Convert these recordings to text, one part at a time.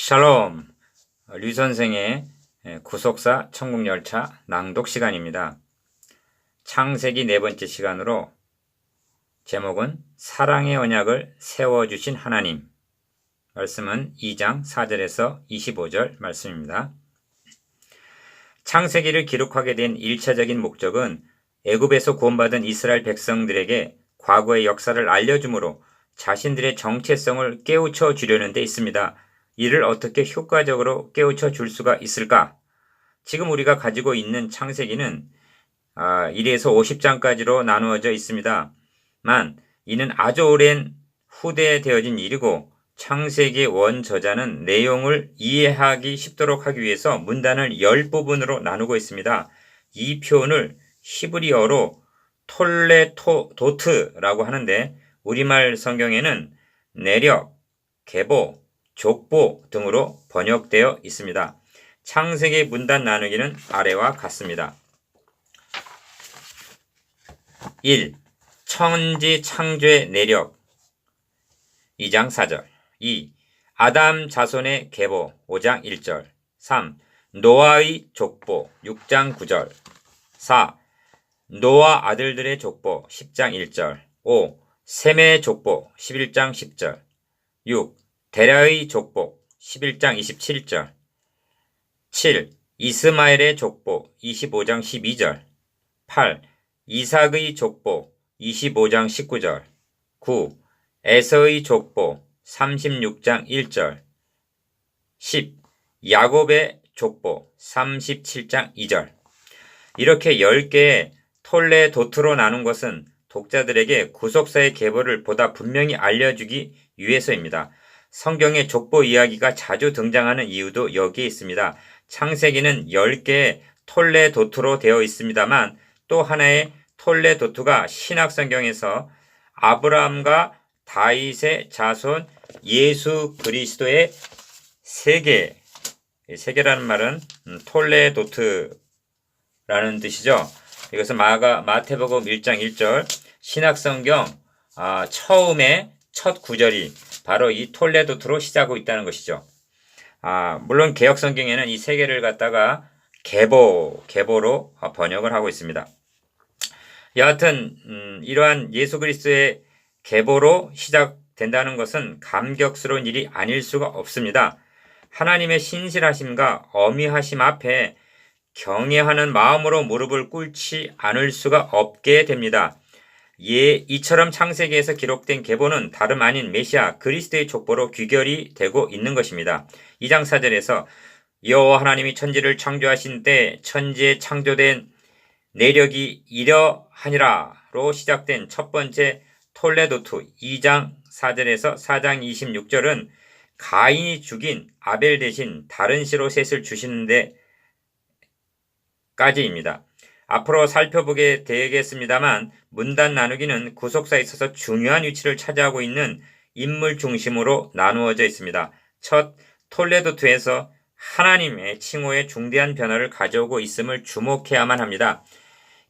샬롬 류 선생의 구속사 천국열차 낭독 시간입니다. 창세기 네 번째 시간으로 제목은 사랑의 언약을 세워주신 하나님 말씀은 2장 4절에서 25절 말씀입니다. 창세기를 기록하게 된 1차적인 목적은 애굽에서 구원받은 이스라엘 백성들에게 과거의 역사를 알려주므로 자신들의 정체성을 깨우쳐 주려는 데 있습니다. 이를 어떻게 효과적으로 깨우쳐 줄 수가 있을까? 지금 우리가 가지고 있는 창세기는 1에서 50장까지로 나누어져 있습니다. 만 이는 아주 오랜 후대에 되어진 일이고 창세기의 원저자는 내용을 이해하기 쉽도록 하기 위해서 문단을 10부분으로 나누고 있습니다. 이 표현을 히브리어로 톨레토도트라고 하는데 우리말 성경에는 내력, 계보, 족보 등으로 번역되어 있습니다. 창세기 문단 나누기는 아래와 같습니다. 1. 천지 창조의 내력 2장 4절 2. 아담 자손의 계보 5장 1절 3. 노아의 족보 6장 9절 4. 노아 아들들의 족보 10장 1절 5. 셈의 족보 11장 10절 6. 데라의 족보 11장 27절 7. 이스마엘의 족보 25장 12절 8. 이삭의 족보 25장 19절 9. 에서의 족보 36장 1절 10. 야곱의 족보 37장 2절 이렇게 10개의 톨레 도트로 나눈 것은 독자들에게 구속사의 계보를 보다 분명히 알려주기 위해서입니다. 성경의 족보 이야기가 자주 등장하는 이유도 여기에 있습니다. 창세기는 10개의 톨레 도트로 되어 있습니다만 또 하나의 톨레 도트가 신약 성경에서 아브라함과 다윗의 자손 예수 그리스도의 세계 세계라는 말은 음, 톨레 도트라는 뜻이죠. 이것은 마가 마태복음 1장 1절 신약 성경 아, 처음에 첫 구절이 바로 이 톨레도트로 시작하고 있다는 것이죠. 아, 물론 개혁 성경에는 이 세 개를 갖다가 계보, 계보로 번역을 하고 있습니다. 여하튼 음, 이러한 예수 그리스도의 계보로 시작된다는 것은 감격스러운 일이 아닐 수가 없습니다. 하나님의 신실하심과 어미하심 앞에 경외하는 마음으로 무릎을 꿇지 않을 수가 없게 됩니다. 예, 이처럼 창세기에서 기록된 계보는 다름 아닌 메시아 그리스도의 족보로 귀결이 되고 있는 것입니다. 2장 4절에서 여호와 하나님이 천지를 창조하신 때 천지에 창조된 내력이 이러하니라로 시작된 첫 번째 톨레도투 2장 4절에서 4장 26절은 가인이 죽인 아벨 대신 다른 시로 셋을 주시는데 까지입니다. 앞으로 살펴보게 되겠습니다만 문단 나누기는 구속사에 있어서 중요한 위치를 차지하고 있는 인물 중심으로 나누어져 있습니다. 첫 톨레도트에서 하나님의 칭호에 중대한 변화를 가져오고 있음을 주목해야만 합니다.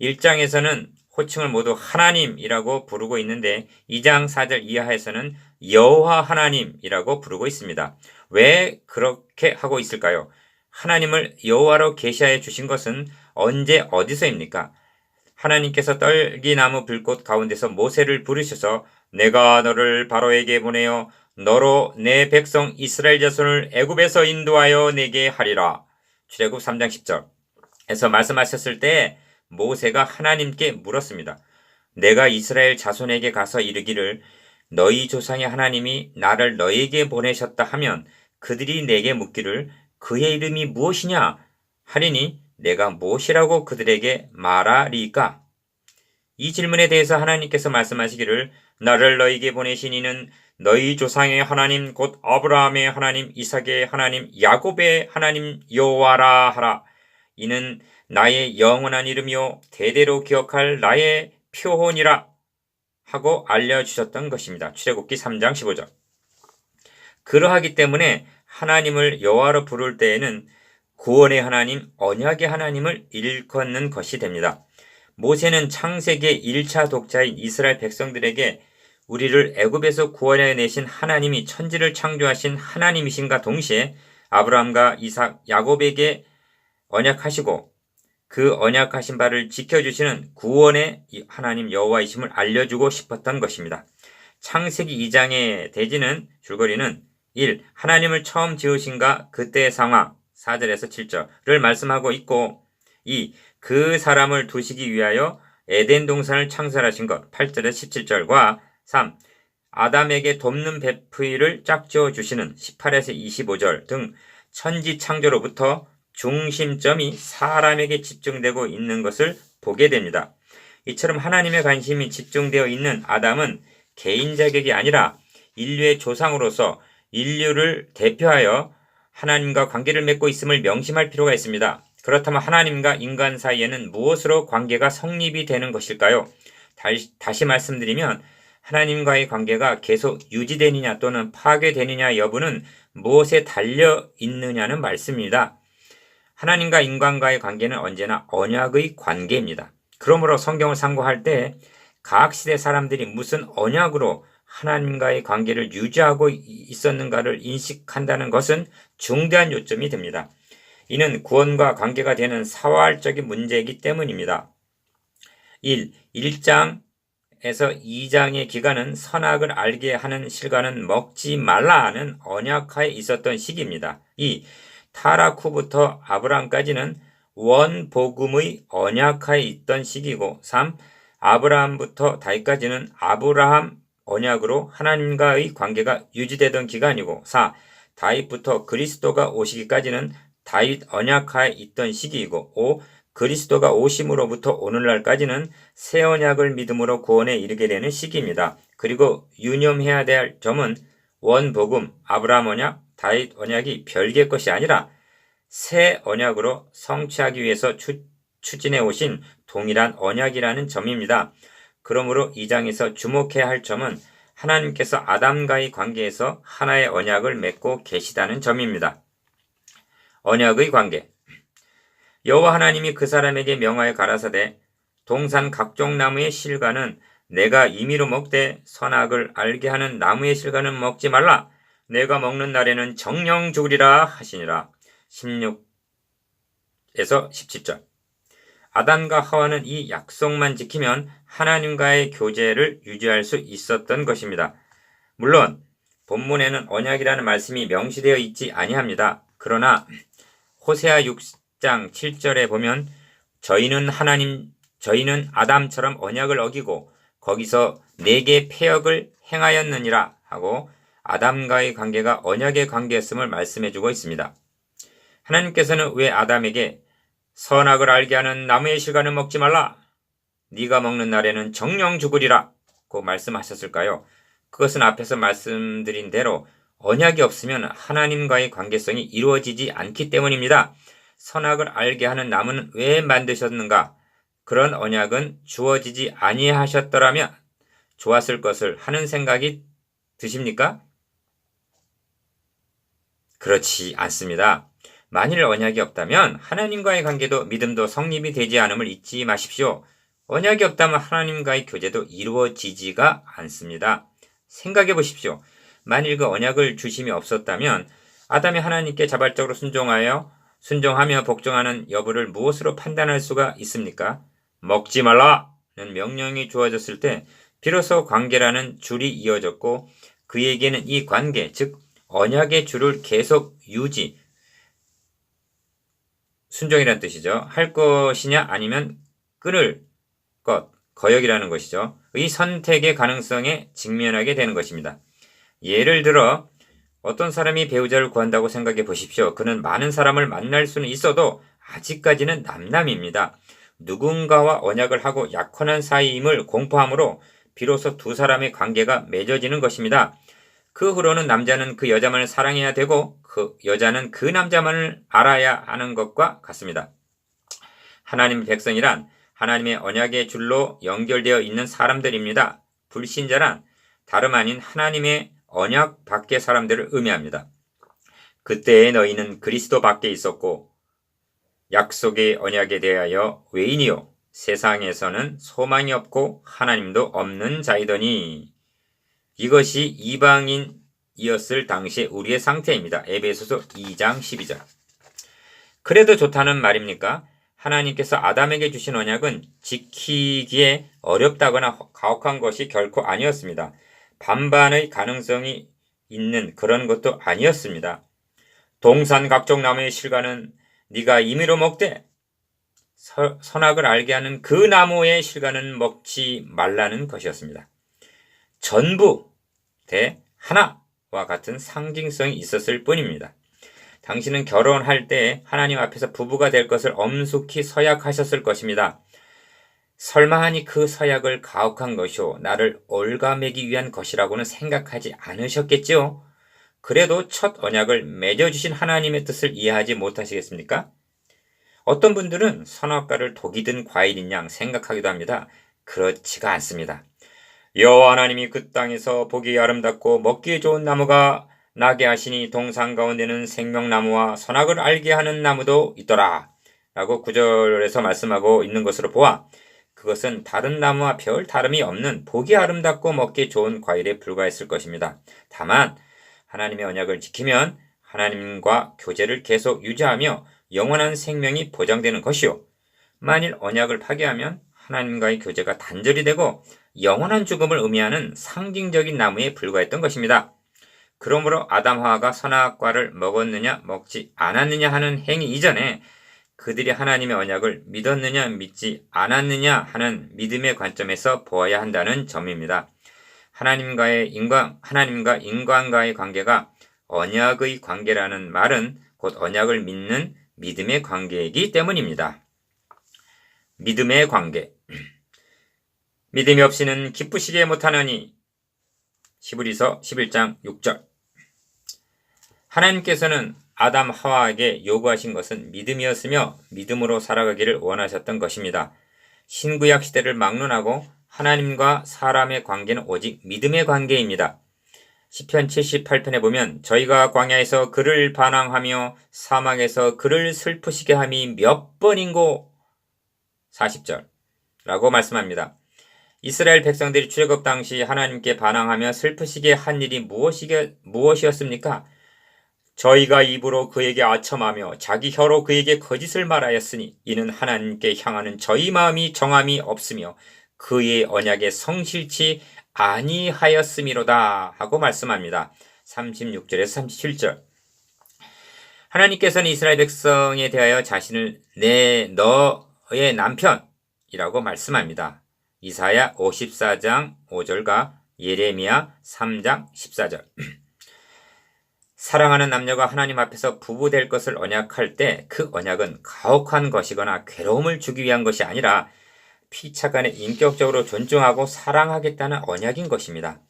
1장에서는 호칭을 모두 하나님이라고 부르고 있는데 2장 4절 이하에서는 여호와 하나님이라고 부르고 있습니다. 왜 그렇게 하고 있을까요? 하나님을 여호와로 계시하여 주신 것은 언제 어디서입니까? 하나님께서 떨기나무 불꽃 가운데서 모세를 부르셔서 내가 너를 바로에게 보내어 너로 내 백성 이스라엘 자손을 애굽에서 인도하여 내게 하리라. 출애굽 3장 10절. 에서 말씀하셨을 때 모세가 하나님께 물었습니다. 내가 이스라엘 자손에게 가서 이르기를 너희 조상의 하나님이 나를 너에게 보내셨다 하면 그들이 내게 묻기를 그의 이름이 무엇이냐 하리니 내가 무엇이라고 그들에게 말하리까? 이 질문에 대해서 하나님께서 말씀하시기를 나를 너에게 보내신 이는 너희 조상의 하나님 곧 아브라함의 하나님 이삭의 하나님 야곱의 하나님 여호와라 하라 이는 나의 영원한 이름이요 대대로 기억할 나의 표혼이라 하고 알려 주셨던 것입니다. 출애굽기 3장 15절 그러하기 때문에 하나님을 여호와로 부를 때에는 구원의 하나님, 언약의 하나님을 일컫는 것이 됩니다. 모세는 창세기의 1차 독자인 이스라엘 백성들에게 우리를 애굽에서 구원해 내신 하나님이 천지를 창조하신 하나님이신가 동시에 아브라함과 이삭, 야곱에게 언약하시고 그 언약하신 바를 지켜주시는 구원의 하나님 여호와이심을 알려주고 싶었던 것입니다. 창세기 2장의 대지는 줄거리는 1. 하나님을 처음 지으신가 그때의 상황 4절에서 7절을 말씀하고 있고 2. 그 사람을 두시기 위하여 에덴 동산을 창설하신 것 8절에서 17절과 3. 아담에게 돕는 베프이를 짝지어 주시는 18에서 25절 등 천지 창조로부터 중심점이 사람에게 집중되고 있는 것을 보게 됩니다. 이처럼 하나님의 관심이 집중되어 있는 아담은 개인 자격이 아니라 인류의 조상으로서 인류를 대표하여 하나님과 관계를 맺고 있음을 명심할 필요가 있습니다. 그렇다면 하나님과 인간 사이에는 무엇으로 관계가 성립이 되는 것일까요? 다시, 다시 말씀드리면 하나님과의 관계가 계속 유지되느냐 또는 파괴되느냐 여부는 무엇에 달려 있느냐는 말씀입니다. 하나님과 인간과의 관계는 언제나 언약의 관계입니다. 그러므로 성경을 상고할 때각 시대 사람들이 무슨 언약으로 하나님과의 관계를 유지하고 있었는가를 인식한다는 것은 중대한 요점이 됩니다. 이는 구원과 관계가 되는 사활적인 문제이기 때문입니다. 1. 1장에서 2장의 기간은 선악을 알게 하는 실과는 먹지 말라는 언약하에 있었던 시기입니다. 2. 타락 후부터 아브라함까지는 원복음의 언약하에 있던 시기고 3. 아브라함부터 다윗까지는 아브라함 언약으로 하나님과의 관계가 유지되던 기간이고 4. 다윗부터 그리스도가 오시기까지는 다윗 언약하에 있던 시기이고 5. 그리스도가 오심으로부터 오늘날까지는 새 언약을 믿음으로 구원에 이르게 되는 시기입니다. 그리고 유념해야 될 점은 원복음, 아브라함 언약, 다윗 언약이 별개의 것이 아니라 새 언약으로 성취하기 위해서 추, 추진해 오신 동일한 언약이라는 점입니다. 그러므로 이 장에서 주목해야 할 점은 하나님께서 아담과의 관계에서 하나의 언약을 맺고 계시다는 점입니다. 언약의 관계 여호와 하나님이 그 사람에게 명하여 가라사대 동산 각종 나무의 실과는 내가 임의로 먹되 선악을 알게 하는 나무의 실과는 먹지 말라. 내가 먹는 날에는 정령 죽으리라 하시니라. 16에서 17절. 아담과 하와는 이 약속만 지키면 하나님과의 교제를 유지할 수 있었던 것입니다. 물론 본문에는 언약이라는 말씀이 명시되어 있지 아니합니다. 그러나 호세아 6장 7절에 보면 저희는 하나님 저희는 아담처럼 언약을 어기고 거기서 내게 폐역을 행하였느니라 하고 아담과의 관계가 언약의 관계였음을 말씀해 주고 있습니다. 하나님께서는 왜 아담에게 선악을 알게 하는 나무의 실과는 먹지 말라. 네가 먹는 날에는 정령 죽으리라. 고 말씀하셨을까요? 그것은 앞에서 말씀드린 대로 언약이 없으면 하나님과의 관계성이 이루어지지 않기 때문입니다. 선악을 알게 하는 나무는 왜 만드셨는가? 그런 언약은 주어지지 아니하셨더라면 좋았을 것을 하는 생각이 드십니까? 그렇지 않습니다. 만일 언약이 없다면 하나님과의 관계도 믿음도 성립이 되지 않음을 잊지 마십시오. 언약이 없다면 하나님과의 교제도 이루어지지가 않습니다. 생각해 보십시오. 만일 그 언약을 주심이 없었다면 아담이 하나님께 자발적으로 순종하여 순종하며 복종하는 여부를 무엇으로 판단할 수가 있습니까? 먹지 말라는 명령이 주어졌을 때 비로소 관계라는 줄이 이어졌고 그에게는 이 관계, 즉 언약의 줄을 계속 유지, 순종이라는 뜻이죠. 할 것이냐 아니면 끊을 것, 거역이라는 것이죠. 이 선택의 가능성에 직면하게 되는 것입니다. 예를 들어 어떤 사람이 배우자를 구한다고 생각해 보십시오. 그는 많은 사람을 만날 수는 있어도 아직까지는 남남입니다. 누군가와 언약을 하고 약혼한 사이임을 공포함으로 비로소 두 사람의 관계가 맺어지는 것입니다. 그 후로는 남자는 그 여자만을 사랑해야 되고 그 여자는 그 남자만을 알아야 하는 것과 같습니다. 하나님 백성이란 하나님의 언약의 줄로 연결되어 있는 사람들입니다. 불신자란 다름 아닌 하나님의 언약 밖의 사람들을 의미합니다. 그때의 너희는 그리스도 밖에 있었고 약속의 언약에 대하여 외인이요 세상에서는 소망이 없고 하나님도 없는 자이더니 이것이 이방인 이었을 당시 우리의 상태입니다. 에베소서 2장 12절. 그래도 좋다는 말입니까? 하나님께서 아담에게 주신 언약은 지키기에 어렵다거나 가혹한 것이 결코 아니었습니다. 반반의 가능성이 있는 그런 것도 아니었습니다. 동산 각종 나무의 실과는 네가 임의로 먹되 서, 선악을 알게 하는 그 나무의 실과는 먹지 말라는 것이었습니다. 전부 대 하나 와 같은 상징성이 있었을 뿐입니다. 당신은 결혼할 때 하나님 앞에서 부부가 될 것을 엄숙히 서약하셨을 것입니다. 설마 하니 그 서약을 가혹한 것이오 나를 올가매기 위한 것이라고는 생각하지 않으셨겠지요? 그래도 첫 언약을 맺어주신 하나님의 뜻을 이해하지 못하시겠습니까? 어떤 분들은 선악과를 독이 든 과일인 양 생각하기도 합니다. 그렇지가 않습니다. 여호와 하나님이 그 땅에서 보기 아름답고 먹기에 좋은 나무가 나게 하시니 동산 가운데는 생명나무와 선악을 알게 하는 나무도 있더라. 라고 구절에서 말씀하고 있는 것으로 보아 그것은 다른 나무와 별 다름이 없는 보기 아름답고 먹기 좋은 과일에 불과했을 것입니다. 다만 하나님의 언약을 지키면 하나님과 교제를 계속 유지하며 영원한 생명이 보장되는 것이요. 만일 언약을 파괴하면 하나님과의 교제가 단절이 되고 영원한 죽음을 의미하는 상징적인 나무에 불과했던 것입니다. 그러므로 아담 하와가 선악과를 먹었느냐 먹지 않았느냐 하는 행위 이전에 그들이 하나님의 언약을 믿었느냐 믿지 않았느냐 하는 믿음의 관점에서 보아야 한다는 점입니다. 하나님과의 인간 하나님과 인간과의 관계가 언약의 관계라는 말은 곧 언약을 믿는 믿음의 관계이기 때문입니다. 믿음의 관계 믿음이 없이는 기쁘시게 못하느니 시브리서 11장 6절 하나님께서는 아담 하와에게 요구하신 것은 믿음이었으며 믿음으로 살아가기를 원하셨던 것입니다. 신구약 시대를 막론하고 하나님과 사람의 관계는 오직 믿음의 관계입니다. 시편 78편에 보면 저희가 광야에서 그를 반항하며 사막에서 그를 슬프시게 함이 몇 번인고 40절 라고 말씀합니다. 이스라엘 백성들이 출애굽 당시 하나님께 반항하며 슬프시게 한 일이 무엇이게, 무엇이었습니까? 저희가 입으로 그에게 아첨하며 자기 혀로 그에게 거짓을 말하였으니 이는 하나님께 향하는 저희 마음이 정함이 없으며 그의 언약에 성실치 아니하였음이로다 하고 말씀합니다. 36절에서 37절. 하나님께서는 이스라엘 백성에 대하여 자신을 내 너의 남편이라고 말씀합니다. 이사야 54장 5절과 예레미야 3장 14절. 사랑하는 남녀가 하나님 앞에서 부부 될 것을 언약할 때 그 언약은 가혹한 것이거나 괴로움을 주기 위한 것이 아니라 피차 간에 인격적으로 존중하고 사랑하겠다는 언약인 것입니다.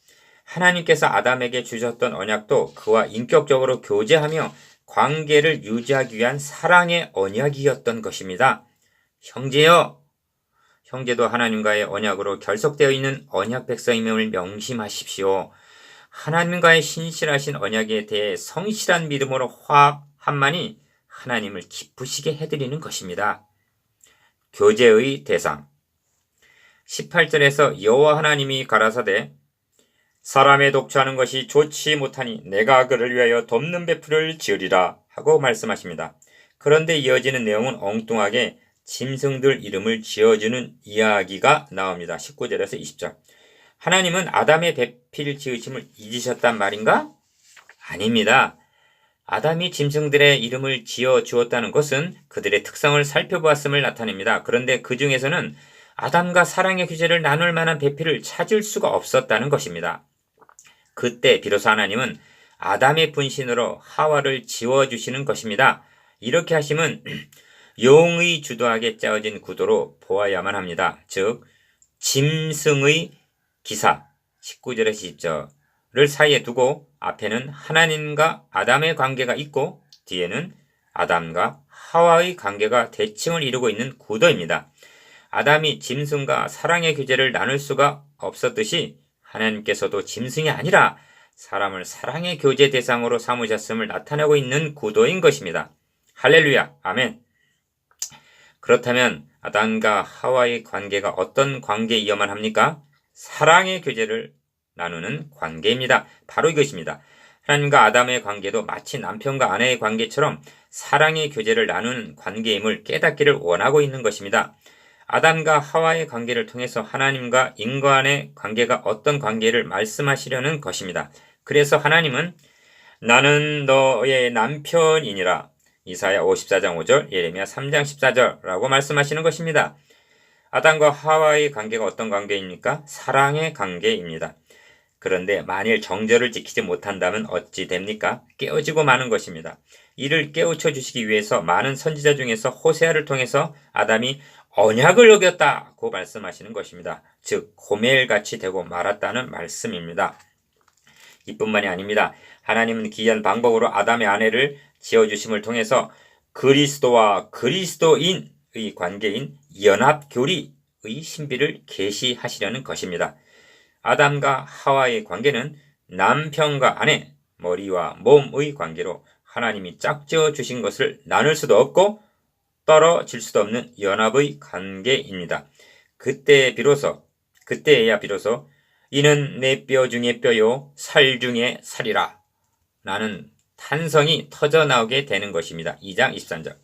하나님께서 아담에게 주셨던 언약도 그와 인격적으로 교제하며 관계를 유지하기 위한 사랑의 언약이었던 것입니다. 형제여, 형제도 하나님과의 언약으로 결속되어 있는 언약 백성임을 명심하십시오. 하나님과의 신실하신 언약에 대해 성실한 믿음으로 화합만이 하나님을 기쁘시게 해드리는 것입니다. 교제의 대상 18절에서 여호와 하나님이 가라사대 사람의 독주하는 것이 좋지 못하니 내가 그를 위하여 돕는 배풀을 지으리라 하고 말씀하십니다. 그런데 이어지는 내용은 엉뚱하게 짐승들 이름을 지어주는 이야기가 나옵니다. 19절에서 20절. 하나님은 아담의 배필 지으심을 잊으셨단 말인가? 아닙니다. 아담이 짐승들의 이름을 지어 주었다는 것은 그들의 특성을 살펴보았음을 나타냅니다. 그런데 그 중에서는 아담과 사랑의 규제를 나눌 만한 배필을 찾을 수가 없었다는 것입니다. 그때 비로소 하나님은 아담의 분신으로 하와를 지워주시는 것입니다. 이렇게 하심은 용의 주도하게 짜어진 구도로 보아야만 합니다. 즉, 짐승의 기사 19절에서 20절을 사이에 두고 앞에는 하나님과 아담의 관계가 있고 뒤에는 아담과 하와의 관계가 대칭을 이루고 있는 구도입니다. 아담이 짐승과 사랑의 규제를 나눌 수가 없었듯이 하나님께서도 짐승이 아니라 사람을 사랑의 교제 대상으로 삼으셨음을 나타내고 있는 구도인 것입니다. 할렐루야, 아멘. 그렇다면 아담과 하와의 관계가 어떤 관계이어만 합니까? 사랑의 교제를 나누는 관계입니다. 바로 이것입니다. 하나님과 아담의 관계도 마치 남편과 아내의 관계처럼 사랑의 교제를 나누는 관계임을 깨닫기를 원하고 있는 것입니다. 아담과 하와의 관계를 통해서 하나님과 인간의 관계가 어떤 관계를 말씀하시려는 것입니다. 그래서 하나님은 나는 너의 남편이니라 이사야 54장 5절, 예레미야 3장 14절라고 말씀하시는 것입니다. 아담과 하와의 관계가 어떤 관계입니까? 사랑의 관계입니다. 그런데 만일 정절을 지키지 못한다면 어찌 됩니까? 깨어지고 마는 것입니다. 이를 깨우쳐 주시기 위해서 많은 선지자 중에서 호세아를 통해서 아담이 언약을 어겼다고 말씀하시는 것입니다. 즉 고멜같이 되고 말았다는 말씀입니다. 이뿐만이 아닙니다. 하나님은 기이한 방법으로 아담의 아내를 지어주심을 통해서 그리스도와 그리스도인의 관계인 연합교리의 신비를 계시하시려는 것입니다. 아담과 하와의 관계는 남편과 아내, 머리와 몸의 관계로 하나님이 짝지어 주신 것을 나눌 수도 없고 떨어질 수도 없는 연합의 관계입니다. 그때 비로소, 그때에야 비로소 이는 내 뼈 중에 뼈요, 살 중에 살이라. 라는 탄성이 터져 나오게 되는 것입니다. 2장 23절.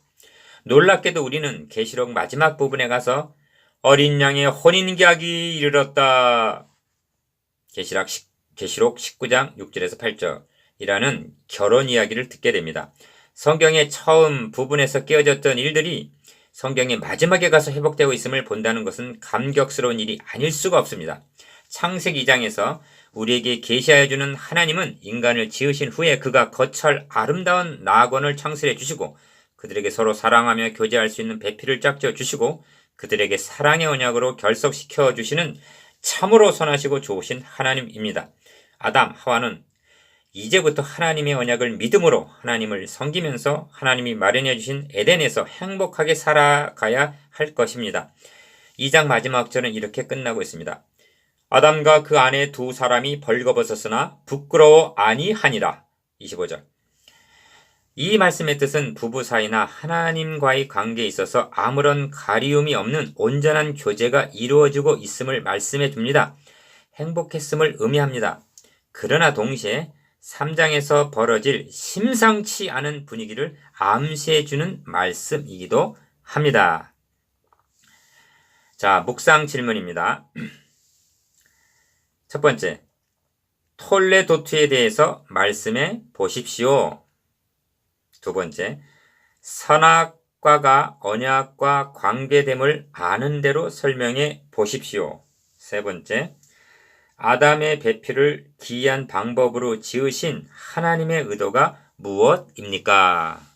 놀랍게도 우리는 계시록 마지막 부분에 가서 어린 양의 혼인계약이 이르렀다. 계시록, 계시록 19장 6절에서 8절이라는 결혼 이야기를 듣게 됩니다. 성경의 처음 부분에서 깨어졌던 일들이 성경의 마지막에 가서 회복되고 있음을 본다는 것은 감격스러운 일이 아닐 수가 없습니다. 창세기 2장에서 우리에게 계시하여 주는 하나님은 인간을 지으신 후에 그가 거철 아름다운 낙원을 창설해 주시고 그들에게 서로 사랑하며 교제할 수 있는 배필을 짝지어 주시고 그들에게 사랑의 언약으로 결석시켜 주시는 참으로 선하시고 좋으신 하나님입니다. 아담, 하와는 이제부터 하나님의 언약을 믿음으로 하나님을 섬기면서 하나님이 마련해 주신 에덴에서 행복하게 살아가야 할 것입니다. 2장 마지막 절은 이렇게 끝나고 있습니다. 아담과 그 아내 두 사람이 벌거벗었으나 부끄러워 아니하니라. 25절. 이 말씀의 뜻은 부부 사이나 하나님과의 관계에 있어서 아무런 가리움이 없는 온전한 교제가 이루어지고 있음을 말씀해 줍니다. 행복했음을 의미합니다. 그러나 동시에 3장에서 벌어질 심상치 않은 분위기를 암시해 주는 말씀이기도 합니다. 자, 묵상 질문입니다. 첫 번째, 톨레도트에 대해서 말씀해 보십시오. 두 번째, 선악과가 언약과 관계됨을 아는 대로 설명해 보십시오. 세 번째, 아담의 배필을 기이한 방법으로 지으신 하나님의 의도가 무엇입니까?